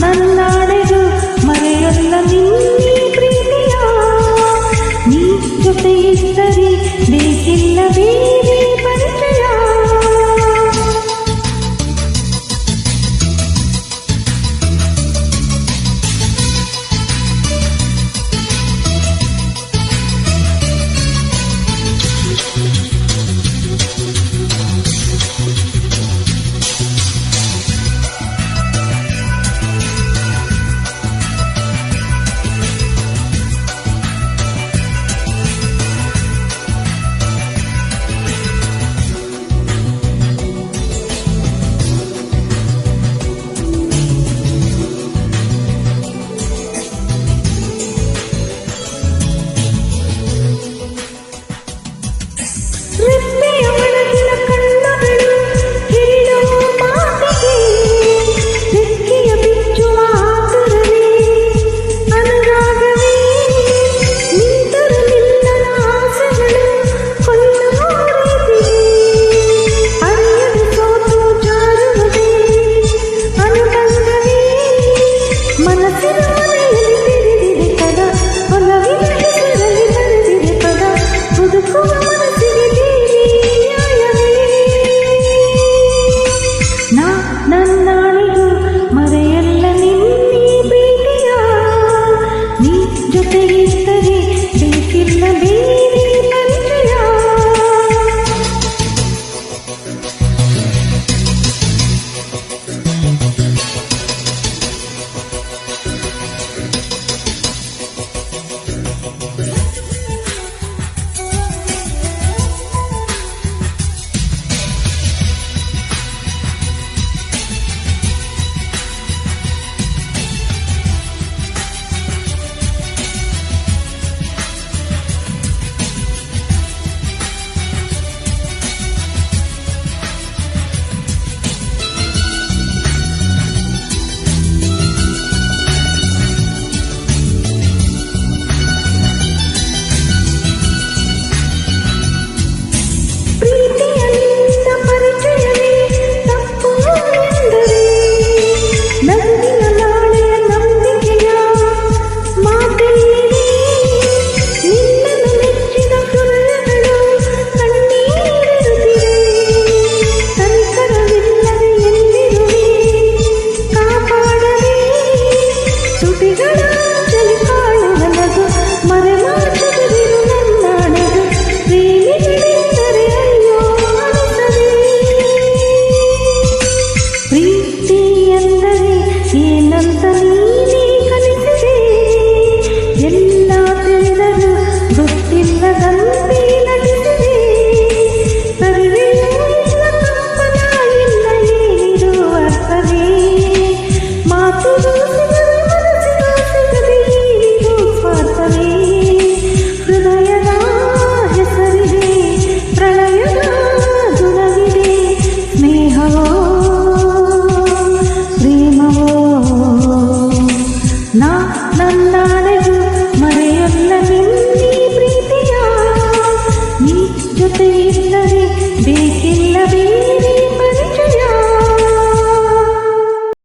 ನನ್ನಾಡೆದು ಮರೆಯಲ್ಲ ನೀ ಪ್ರೀತಿಯ ನೀ ಜೊತೆ ಇದ್ದರೆ ಬೇಕಿಲ್ಲವೇ